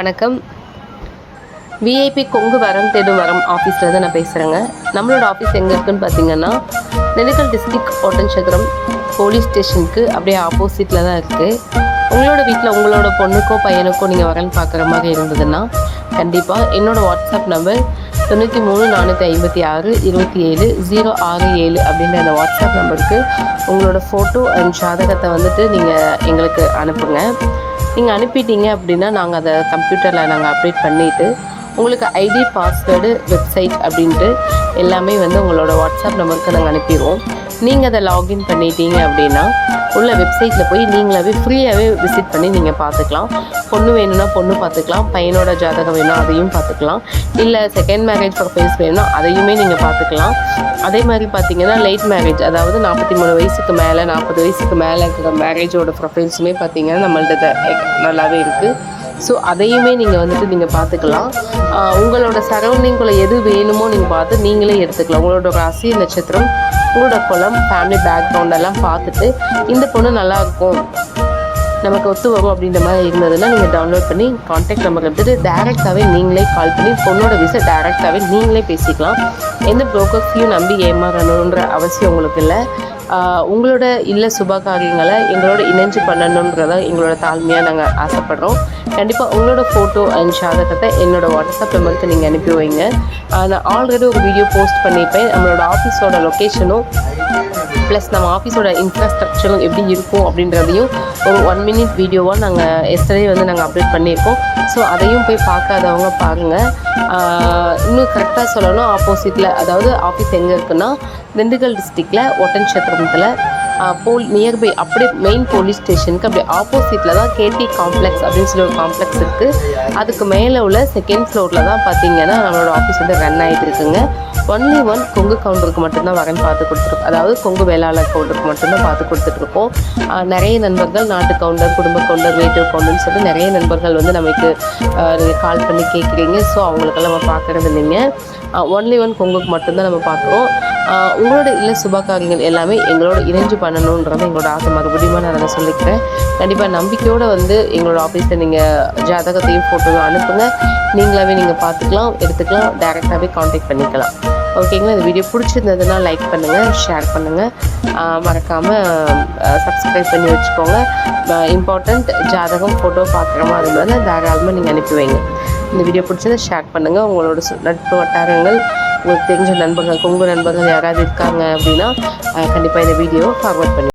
வணக்கம். விஐபி கொங்கு வரம் தேடும் வரம் ஆஃபீஸில் தான் நான் பேசுகிறேங்க நம்மளோட ஆஃபீஸ் எங்கே இருக்குன்னு பார்த்தீங்கன்னா திண்டுக்கல் டிஸ்ட்ரிக்ட் ஒட்டன்சத்திரம் போலீஸ் ஸ்டேஷனுக்கு அப்படியே ஆப்போசிட்டில் தான் இருக்குது உங்களோட வீட்டில் உங்களோட பொண்ணுக்கோ பையனுக்கோ நீங்கள் வரன்னு பார்க்குற மாதிரி இருந்ததுன்னா கண்டிப்பாக என்னோடய வாட்ஸ்அப் நம்பர் தொண்ணூற்றி மூணு நானூற்றி ஐம்பத்தி ஆறு இருபத்தி ஏழு ஜீரோ ஆறு ஏழு அப்படின்ற அந்த வாட்ஸ்அப் நம்பருக்கு உங்களோட ஃபோட்டோ அண்ட் ஜாதகத்தை வந்துட்டு நீங்கள் எங்களுக்கு அனுப்புங்க. நீங்கள் அனுப்பிட்டீங்க அப்படின்னா நாங்கள் அதை கம்ப்யூட்டரில் நாங்கள் அப்டேட் பண்ணிவிட்டு உங்களுக்கு ஐடி பாஸ்வேர்டு வெப்சைட் அப்படின்ட்டு எல்லாமே வந்து உங்களோட வாட்ஸ்அப் நம்பருக்கு நாங்கள் அனுப்பிடுவோம். நீங்கள் அதை லாகின் பண்ணிட்டீங்க அப்படின்னா உள்ள வெப்சைட்டில் போய் நீங்களாவே ஃப்ரீயாகவே விசிட் பண்ணி நீங்கள் பார்த்துக்கலாம் பொண்ணு வேணும்னா பொண்ணு பார்த்துக்கலாம் பையனோட ஜாதகம் வேணும் அதையும் பார்த்துக்கலாம் இல்லை செகண்ட் மேரேஜ் ப்ரொஃபைல்ஸ் வேணும்னா அதையுமே நீங்கள் பார்த்துக்கலாம் அதே மாதிரி பார்த்தீங்கன்னா லேட் மேரேஜ் அதாவது நாற்பத்தி மூணு வயசுக்கு மேலே நாற்பது வயசுக்கு மேலே இருக்கிற மேரேஜோட ப்ரொஃபைல்ஸுமே பார்த்தீங்கன்னா நம்மள்ட்ட நல்லாவே இருக்குது ஸோ அதையுமே நீங்கள் வந்துட்டு நீங்கள் பார்த்துக்கலாம். உங்களோட சரௌண்டிங்குள்ளே எது வேணுமோ நீங்கள் பார்த்து நீங்களே எடுத்துக்கலாம். உங்களோட ராசி நட்சத்திரம் உங்களோட குளம் ஃபேமிலி பேக்ரவுண்ட் எல்லாம் பார்த்துட்டு இந்த பொண்ணு நல்லா இருக்கும் நமக்கு ஒத்து வரும் அப்படின்ற மாதிரி இருந்ததுன்னா நீங்கள் டவுன்லோட் பண்ணி காண்டாக்ட் நம்பர் எடுத்துகிட்டு டேரெக்டாகவே நீங்களே கால் பண்ணி பொண்ணோட விசை டேரெக்டாகவே நீங்களே பேசிக்கலாம். எந்த ப்ரோக்கர்ஸையும் நம்பி ஏமாறணுன்ற அவசியம் உங்களுக்கு இல்லை. உங்களோட இல்ல சுபகாரியங்களை எங்களோட இணைஞ்சு பண்ணணுன்றத எங்களோட தாழ்மையாக நாங்கள் ஆசைப்படுறோம். கண்டிப்பாக உங்களோட ஃபோட்டோ அண்ட் ஜாதகத்தை என்னோட வாட்ஸ்அப் நம்பருக்கு நீங்கள் அனுப்பி வைங்க. நான் ஆல்ரெடி ஒரு வீடியோ போஸ்ட் பண்ணியிருப்பேன். நம்மளோட ஆஃபீஸோட லொக்கேஷனும் ப்ளஸ் நம்ம ஆஃபீஸோட இன்ஃப்ராஸ்ட்ரக்சரும் எப்படி இருக்கும் அப்படின்றதையும் ஒரு ஒன் மினிட் வீடியோவாக நாங்கள் எஸ்டர்டே வந்து நாங்கள் அப்டேட் பண்ணியிருக்கோம். ஸோ அதையும் போய் பார்க்காதவங்க பாருங்கள் இன்னும் கரெக்டாக சொல்லணும். ஆப்போசிட்டில் அதாவது ஆஃபீஸ் எங்கே இருக்குன்னா திண்டுக்கல் டிஸ்ட்ரிக்டில் ஒட்டன்சத்திரத்தில். போல் நியர்பை அப்படியே மெயின் போலீஸ் ஸ்டேஷனுக்கு அப்படியே ஆப்போசிட்டில் தான் கேடி காம்ப்ளெக்ஸ் அப்படின்னு சொல்லி ஒரு காம்ப்ளெக்ஸ் இருக்குது அதுக்கு மேலே உள்ள செகண்ட் ஃப்ளோரில் தான் பார்த்தீங்கன்னா நம்மளோட ஆஃபீஸ் வந்து ரன் ஆகிட்டு இருக்குங்க. ஒன்லி ஒன் கொங்கு கவுண்டருக்கு மட்டும்தான் வரேன் பார்த்து கொடுத்துருக்கோம். அதாவது கொங்கு வேளாளர் கவுண்டருக்கு மட்டும்தான் பார்த்து கொடுத்துட்ருக்கோம் நிறைய நண்பர்கள் நாட்டு கவுண்டர் குடும்ப கவுண்டர் வீட்டு கவுண்டர்னு சொல்லிட்டு நிறைய நண்பர்கள் வந்து நமக்கு நீங்கள் கால் பண்ணி கேட்குறீங்க ஸோ அவங்களுக்கெல்லாம் நம்ம பார்க்குறது இல்லைங்க. ஒன்லி ஒன் கொங்குக்கு மட்டும்தான் நம்ம பார்க்குறோம். உங்களோட இல்ல சுபகாரியங்கள் எல்லாமே எங்களோட இணைஞ்சு பண்ணணுன்றது எங்களோட ஆசை. மறுபடியும் நான் அதை சொல்லிக்கிறேன். கண்டிப்பாக நம்பிக்கையோடு வந்து எங்களோட ஆஃபீஸில் நீங்கள் ஜாதகத்தையும் ஃபோட்டோவும் அனுப்புங்க. நீங்களாவே நீங்கள் பார்த்துக்கலாம் எடுத்துக்கலாம் டேரெக்டாகவே காண்டாக்ட் பண்ணிக்கலாம். ஓகேங்களா இந்த வீடியோ பிடிச்சிருந்ததுன்னா லைக் பண்ணுங்கள் ஷேர் பண்ணுங்கள் மறக்காமல் சப்ஸ்கிரைப் பண்ணி வச்சுக்கோங்க. இம்பார்ட்டண்ட் ஜாதகம் ஃபோட்டோ பார்க்குற மாதிரி இருந்தால் தாராளமாக நீங்கள் அனுப்பி வைங்க. இந்த வீடியோ பிடிச்சதை ஷேர் பண்ணுங்கள் உங்களோட நட்பு வட்டாரங்கள் உங்களுக்கு தெரிஞ்ச நண்பர்கள் கொங்கு நண்பர்கள் யாராவது இருக்காங்க அப்படின்னா கண்டிப்பாக இந்த வீடியோவை ஃபார்வர்ட் பண்ணி